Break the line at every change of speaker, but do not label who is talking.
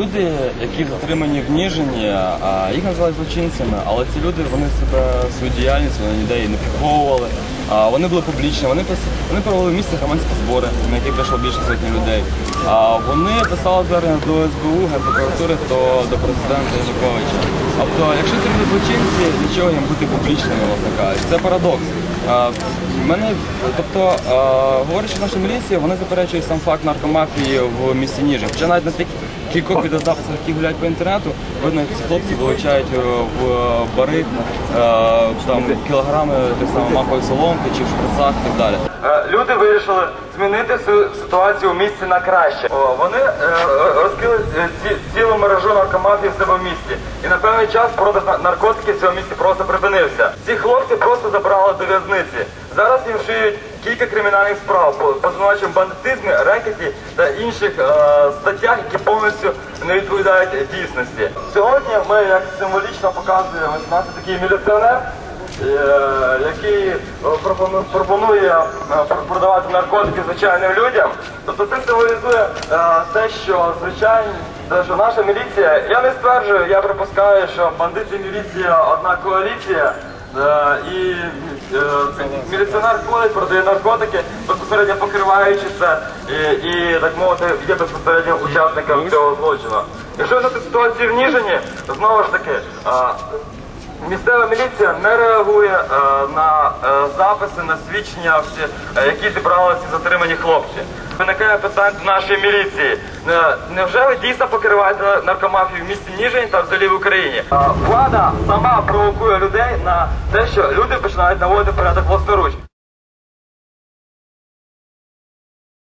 Люди, які затримані в Ніжині, їх називають злочинцями, але ці люди вони себе свою діяльність вони ніде не приховували. Вони були публічні, вони пис- вони провели в місті громадські збори, на які прийшло більше сотні людей. Вони писали звернення до СБУ, Генпрокуратури та до президента Януковича. Тобто, якщо ці люди злочинці, нічого їм бути публічними, власне кажучи. Це парадокс. Мене, тобто, говорячи наша міліція, вони заперечують сам факт наркомафії в місті Ніжин. Хоча навіть на тих кількох відеозаписах, які гуляють по інтернету, видно, як ці хлопці вилучають е, в бари е, там кілограми так само макової соломки чи в шприцах і так далі.
Е, Люди вирішили змінити ситуацію в місті на краще. Вони е, розкрили е, ці- цілу мережу наркомафії в себе в місті. І на певний час продаж наркотиків в цьому місті просто припинився. Ці хлопці просто забрали до в'язниці. Зараз їм шиють кілька кримінальних справ по звинуваченням бандитизмі, рекеті інших е, статтях, які повністю не відповідають дійсності. Сьогодні ми як символічно показуємо нас такий міліціонер. Е, який е, пропонує продавати наркотики звичайним людям. Тобто це символізує те, що що наша міліція, я не стверджую, я припускаю, що бандити міліція одна коаліція. Е, І е, цей міліціонер ходить, продає наркотики, безпосередньо покриваючи це, і, так мовити, є безпосередньо учасником цього злочину. Якщо на ситуацію в Ніжині, знову ж таки, е, Місцева міліція не реагує е, на е, записи, на свідчення, е, які зібрали ці затримані хлопці. Виникає питання до нашої міліції. Невже ви дійсно покриваєте наркомафію в місті Ніжень та взагалі в Україні? Влада сама провокує людей на те, що люди починають наводити порядок власноруч.